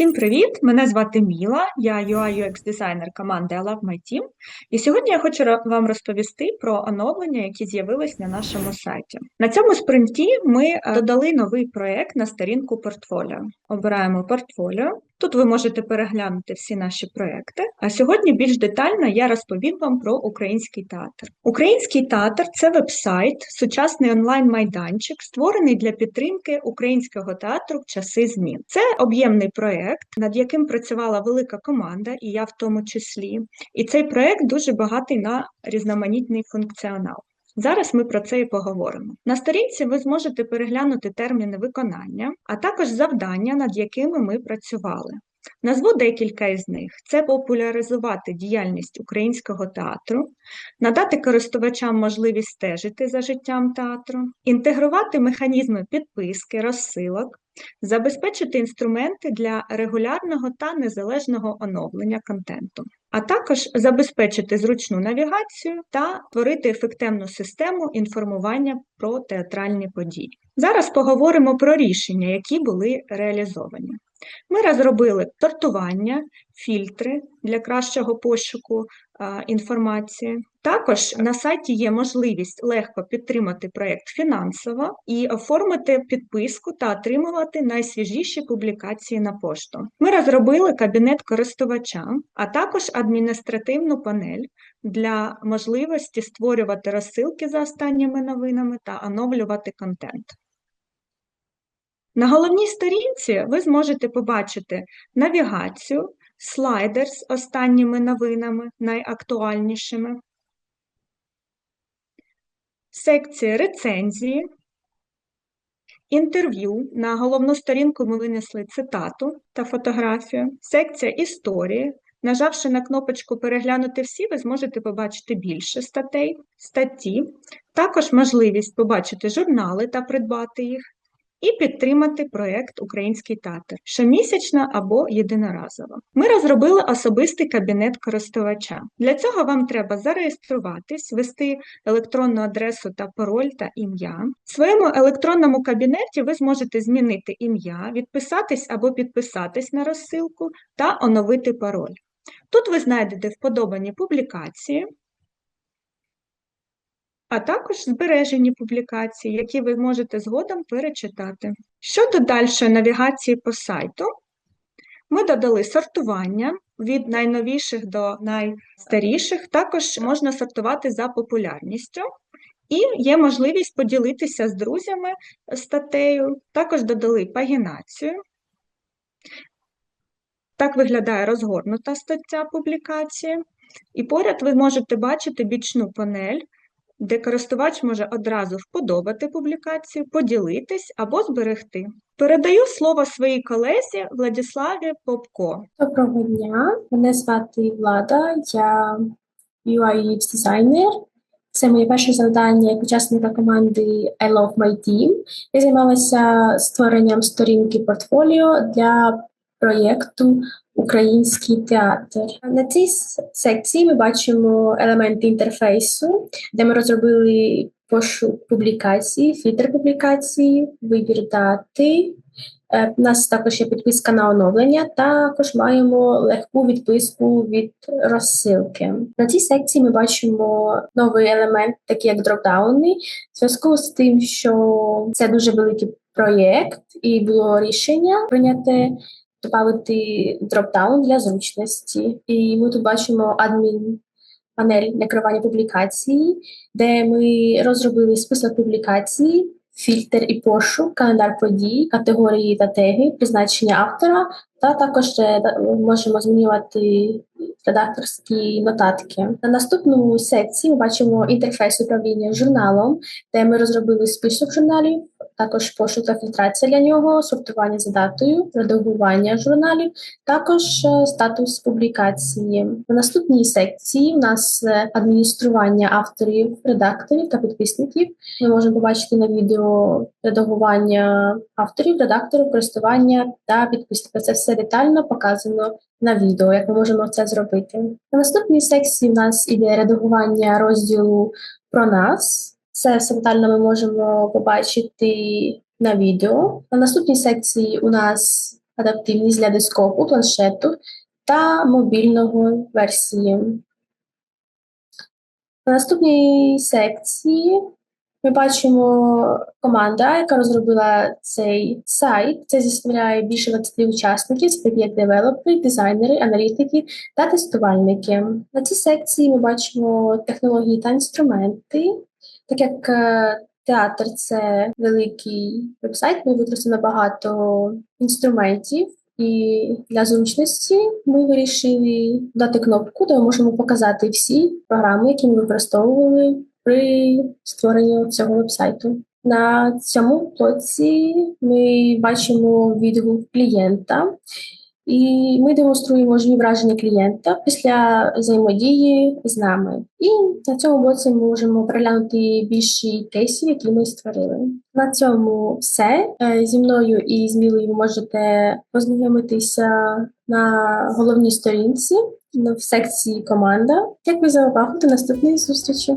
Всім привіт! Мене звати Міла, я UI UX дизайнер команди I Love My Team. І сьогодні я хочу вам розповісти про оновлення, які з'явились на нашому сайті. На цьому спринті ми е, додали новий проект на сторінку портфоліо. Обираємо портфоліо. Тут ви можете переглянути всі наші проекти. А сьогодні більш детально я розповім вам про український театр. Український театр це веб-сайт, сучасний онлайн-майданчик, створений для підтримки українського театру в часи змін. Це об'ємний проект, над яким працювала велика команда, і я в тому числі. І цей проект дуже багатий на різноманітний функціонал. Зараз ми про це і поговоримо. На сторінці ви зможете переглянути терміни виконання, а також завдання, над якими ми працювали. Назву декілька із них: це популяризувати діяльність українського театру, надати користувачам можливість стежити за життям театру, інтегрувати механізми підписки, розсилок, забезпечити інструменти для регулярного та незалежного оновлення контенту, а також забезпечити зручну навігацію та створити ефективну систему інформування про театральні події. Зараз поговоримо про рішення, які були реалізовані. Ми розробили сортування, фільтри для кращого пошуку інформації. Також на сайті є можливість легко підтримати проєкт фінансово і оформити підписку та отримувати найсвіжіші публікації на пошту. Ми розробили кабінет користувача, а також адміністративну панель для можливості створювати розсилки за останніми новинами та оновлювати контент. На головній сторінці ви зможете побачити навігацію, слайдер з останніми новинами, найактуальнішими, секції рецензії, інтерв'ю. На головну сторінку ми винесли цитату та фотографію, секція історії. Нажавши на кнопочку Переглянути всі, ви зможете побачити більше статей, статті, також можливість побачити журнали та придбати їх, і підтримати проєкт Український театр щомісячно або єдиноразово. Ми розробили особистий кабінет користувача. Для цього вам треба зареєструватись, ввести електронну адресу та пароль та ім'я. В своєму електронному кабінеті ви зможете змінити ім'я, відписатись або підписатись на розсилку та оновити пароль. Тут ви знайдете вподобані публікації, а також збережені публікації, які ви можете згодом перечитати. Щодо дальшої навігації по сайту, ми додали сортування від найновіших до найстаріших, також можна сортувати за популярністю. І є можливість поділитися з друзями статтею, також додали пагінацію. Так виглядає розгорнута стаття публікації. І поряд ви можете бачити бічну панель, де користувач може одразу вподобати публікацію, поділитись або зберегти. Передаю слово своїй колезі Владиславі Попко. Доброго дня, мене звати Влада, я UI дизайнер. Це моє перше завдання як учасника команди I Love My Team. Я займалася створенням сторінки портфоліо для проєкту Український театр. На цій секції ми бачимо елементи інтерфейсу, де ми розробили пошук публікацій, фільтр публікації, вибір дати. Е, У нас також є підписка на оновлення, також маємо легку відписку від розсилки. На цій секції ми бачимо новий елемент, такий як дропдауни, в зв'язку з тим, що це дуже великий проєкт, і було рішення прийняти додати дропдаун для зручності. І ми тут бачимо адмін панель для керування публікації, де ми розробили список публікацій, фільтр і пошук, календар подій, категорії та теги, призначення автора, та також е, можемо змінювати редакторські нотатки. На наступному секції ми бачимо інтерфейс управління журналом, де ми розробили список журналів, також пошук та фільтрація для нього, сортування за датою, редагування журналів, також е, статус публікації. На наступній секції у нас е, адміністрування авторів, редакторів та підписників. Ми можемо побачити на відео редагування авторів, редакторів, користування та підписників. Це все детально показано на відео, як ми можемо це зробити. На наступній секції у нас іде редагування розділу про нас. Це все детально ми можемо побачити на відео. На наступній секції у нас адаптивність для десктопу, планшету та мобільного версії. На наступній секції ми бачимо команда, яка розробила цей сайт. Це зіставляє більше 20 учасників, це як девелопери, дизайнери, аналітики та тестувальники. На цій секції ми бачимо технології та інструменти, так як е, театр це великий вебсайт, ми використано багато інструментів. І для зручності ми вирішили дати кнопку, де ми можемо показати всі програми, які ми використовували при створенні цього вебсайту. На цьому блоці ми бачимо відгук клієнта, і ми демонструємо живі враження клієнта після взаємодії з нами. І на цьому блоці ми можемо переглянути більші кейси, які ми створили. На цьому все. Е, Зі мною і з Мілою ви можете познайомитися на головній сторінці в секції команда. Дякую за увагу до наступної зустрічі.